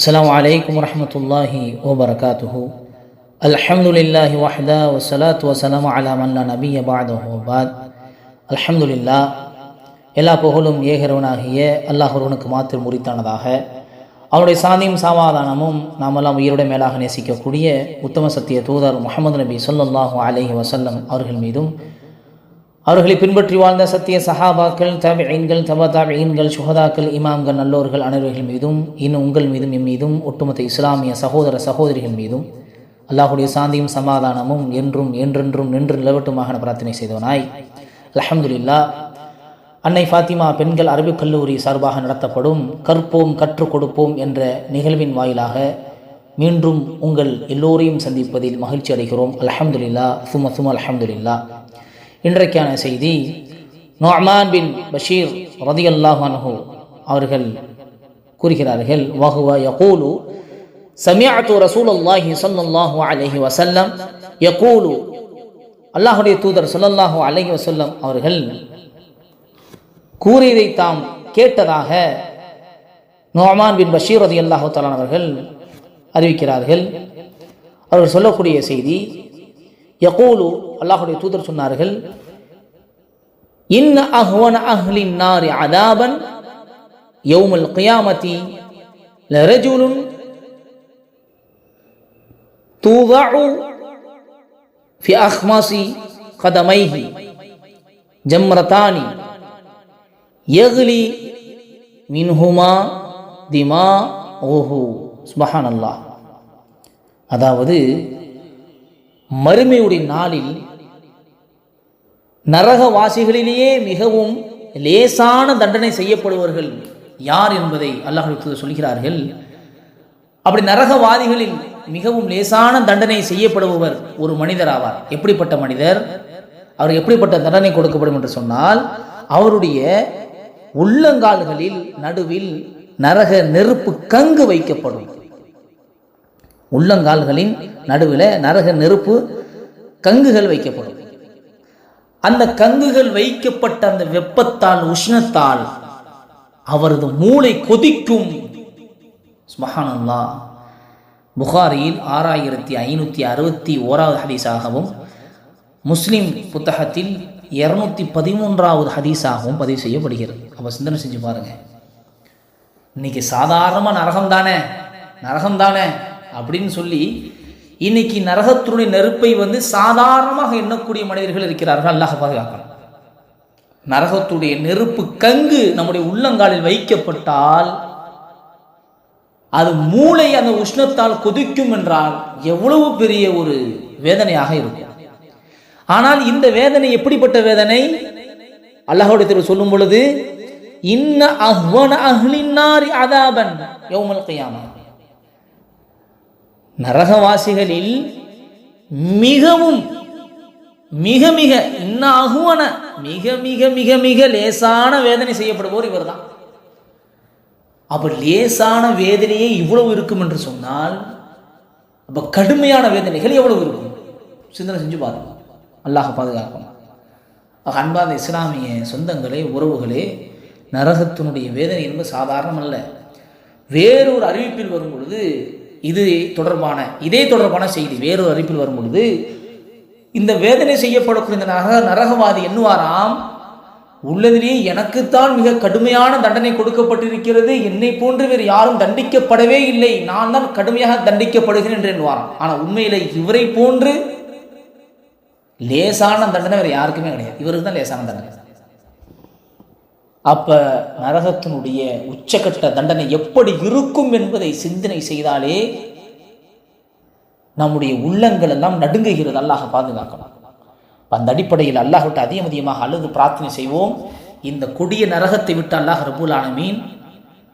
السلام عليكم ورحمة الله وبركاته الحمد لله وحده والصلاة والسلام على من لا نبي بعده وبعد الحمد لله எல்லா புகழும் ஏகிறவனாகிய அல்லாஹ் ஒருவனுக்கு மாத்திரம் முறித்தானதாக அவனுடைய சாந்தியும் சமாதானமும் நாமெல்லாம் உயிரோட மேலாக நேசிக்கக்கூடிய உத்தம சத்திய தூதர் முகமது நபி சொல்லல்லாஹு அலைஹி வசல்லம் அவர்கள் மீதும் அவர்களை பின்பற்றி வாழ்ந்த சத்திய சஹாபாக்கள் தபிஐன்கள் தபா தாபிஐன்கள் சுகதாக்கள் இமாம்கள் நல்லோர்கள் அனைவர்கள் மீதும் இன்னும் உங்கள் மீதும் என் மீதும் ஒட்டுமொத்த இஸ்லாமிய சகோதர சகோதரிகள் மீதும் அல்லாஹுடைய சாந்தியும் சமாதானமும் என்றும் என்றென்றும் நின்று நிலவட்டுமாக பிரார்த்தனை செய்தவனாய். அலமதுல்லா அன்னை ஃபாத்திமா பெண்கள் அரபிக் கல்லூரி சார்பாக நடத்தப்படும் கற்போம் கற்றுக் கொடுப்போம் என்ற நிகழ்வின் வாயிலாக மீண்டும் உங்கள் எல்லோரையும் சந்திப்பதில் மகிழ்ச்சி அடைகிறோம். அலமதுல்லா சும சும அலமதுல்லா இன்றைக்கான செய்தி. நோமான் பின் பஷீர் ரதி அல்லாஹானஹு அவர்கள் கூறுகிறார்கள் வஹுவ யகூலு சமியாத்து ரசூல் அல்லாஹி சொல்லாஹு அலஹி வசல்லம் யகூலு அல்லாஹுடைய தூதர் சொல்லல்லாஹு அலஹி வசல்லம் அவர்கள் கூறியதை தாம் கேட்டதாக நோமான் பின் பஷீர் ரதி அல்லாஹு தலான் அவர்கள் அறிவிக்கிறார்கள். அவர்கள் சொல்லக்கூடிய செய்தி யகூலு அல்லாஹுடைய தூதர் சொன்னார்கள் இன்ன அஹ்வன அஹ்லின் நாரி அதாபன் யௌமல் கியாமதி லரஜுலுன் தூதஉ في أخماس قدميه جمرتان يغلي منهما دماؤه سبحان الله அதாவது மறுமையுடைய நாளில் நரகவாசிகளிலேயே மிகவும் லேசான தண்டனை செய்யப்படுவர்கள் யார் என்பதை அல்லாஹ் சொல்கிறார்கள். அப்படி நரகவாதிகளில் மிகவும் லேசான தண்டனை செய்யப்படுபவர் ஒரு மனிதர் ஆவார் எப்படிப்பட்ட மனிதர்? அவர் எப்படிப்பட்ட தண்டனை கொடுக்கப்படும் என்று சொன்னால் அவருடைய உள்ளங்கால்களில் நடுவில் நரக நெருப்பு கங்கு வைக்கப்படும். உள்ளங்கால்களின் நடுவில் நரக நெருப்பு கங்குகள் வைக்கப்படும். அந்த கங்குகள் வைக்கப்பட்ட அந்த வெப்பத்தால் உஷ்ணத்தால் அவரது மூளை கொதிக்கும். ஸ்மஹானல்லா புகாரியில் ஆறாயிரத்தி ஐநூற்றி அறுபத்தி ஓராவது ஹதீஸாகவும் முஸ்லிம் புத்தகத்தில் இரநூத்தி பதிமூன்றாவது ஹதீஸாகவும் பதிவு செய்யப்படுகிறது. அப்போ சிந்தனை செஞ்சு பாருங்க. இன்னைக்கு சாதாரணமாக நரகம் தானே நரகம் தானே அப்படின்னு சொல்லி இன்னைக்கு நரகத்தினுடைய நெருப்பை வந்து சாதாரணமாக எண்ணக்கூடிய மனிதர்கள் இருக்கிறார்கள் அல்லாஹ் பாதுகாக்கணும். நரகத்துடைய நெருப்பு கங்கு நம்முடைய உள்ளங்காலில் வைக்கப்பட்டால் அது மூளை அந்த உஷ்ணத்தால் கொதிக்கும் என்றால் எவ்வளவு பெரிய ஒரு வேதனையாக இருக்கும். ஆனால் இந்த வேதனை எப்படிப்பட்ட வேதனை? அல்லாஹோட திரு சொல்லும் பொழுது இன்ன அஹ்வன அஹ்லின்னாரி அதாபன் யோமல் கியாமா. நரகவாசிகளில் மிகவும் மிக மிக இன்னாகுவன மிக மிக மிக மிக லேசான வேதனை செய்யப்படுவோர் இவர் தான் அப்போ லேசான வேதனையே இவ்வளவு இருக்கும் என்று சொன்னால் அப்போ கடுமையான வேதனைகள் எவ்வளவு இருக்கும்? சிந்தனை செஞ்சு பாருங்க. அல்லாஹ் பாதுகாக்கணும் அன்பார்ந்த இஸ்லாமிய சொந்தங்களே உறவுகளே நரகத்தினுடைய வேதனை என்பது சாதாரணம் அல்ல வேறொரு அறிவிப்பில் வரும் பொழுது இது தொடர்பான இதே தொடர்பான செய்தி வேறொரு அறிப்பில் வரும் பொழுது இந்த வேதனை செய்யப்படக்கூடிய இந்த நரக நரகவாதி என்னவாராம் உள்ளதிலேயே எனக்குத்தான் மிக கடுமையான தண்டனை கொடுக்கப்பட்டிருக்கிறது என்னை போன்று வேறு யாரும் தண்டிக்கப்படவே இல்லை நான் தான் கடுமையாக தண்டிக்கப்படுகிறேன் என்று எண்ணுவாராம். ஆனால் உண்மையில் இவரை போன்று லேசான தண்டனை வேறு யாருக்குமே கிடையாது. இவருக்கு தான் லேசான தண்டனை. அப்ப நரகத்தினுடைய உச்சகட்ட தண்டனை எப்படி இருக்கும் என்பதை சிந்தனை செய்தாலே நம்முடைய உள்ளங்கள் எல்லாம் நடுங்குகிறது அல்லாஹ் பாதுகாக்கணும் அந்த அடிப்படையில் அல்லாஹ்விட்டு அதிகம் அதிகமாக அல்லது பிரார்த்தனை செய்வோம். இந்த கொடிய நரகத்தை விட்டு அல்லாஹ் ரபுல் ஆலமீன்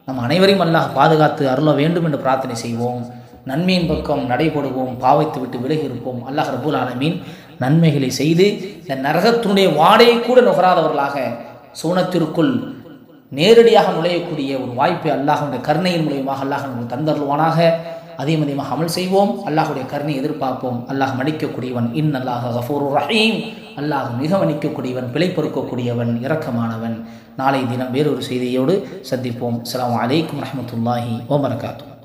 நம் அனைவரையும் அல்லாஹ் பாதுகாத்து அருள வேண்டும் என்று பிரார்த்தனை செய்வோம். நன்மையின் பக்கம் நடைபடுவோம் பாவைத்து விட்டு விலகி இருப்போம். அல்லாஹ் ரபுல் ஆலமீன் நன்மைகளை செய்து இந்த நரகத்தினுடைய வாடையை கூட நுகராதவர்களாக சோனத்திற்குள் நேரடியாக நுழையக்கூடிய ஒரு வாய்ப்பை அல்லாஹுடைய கருணையின் மூலியமாக அல்லாஹ் நமக்கு தந்தருவானாக அதிகம் அதிகமாக அமல் செய்வோம். அல்லாஹுடைய கருணை எதிர்பார்ப்போம். அல்லாஹ் மன்னிக்கக்கூடியவன். இன் அல்லாஹ் ஹஃபூர் ரஹீம். அல்லாஹ் மிக மன்னிக்கக்கூடியவன். பிழை பொறுக்கக்கூடியவன். இரக்கமானவன். நாளை தினம் வேறொரு செய்தியோடு சந்திப்போம். அஸ்லாம் வலைக்கம் ரஹமத்துல்லாஹி வபரகாத்தூ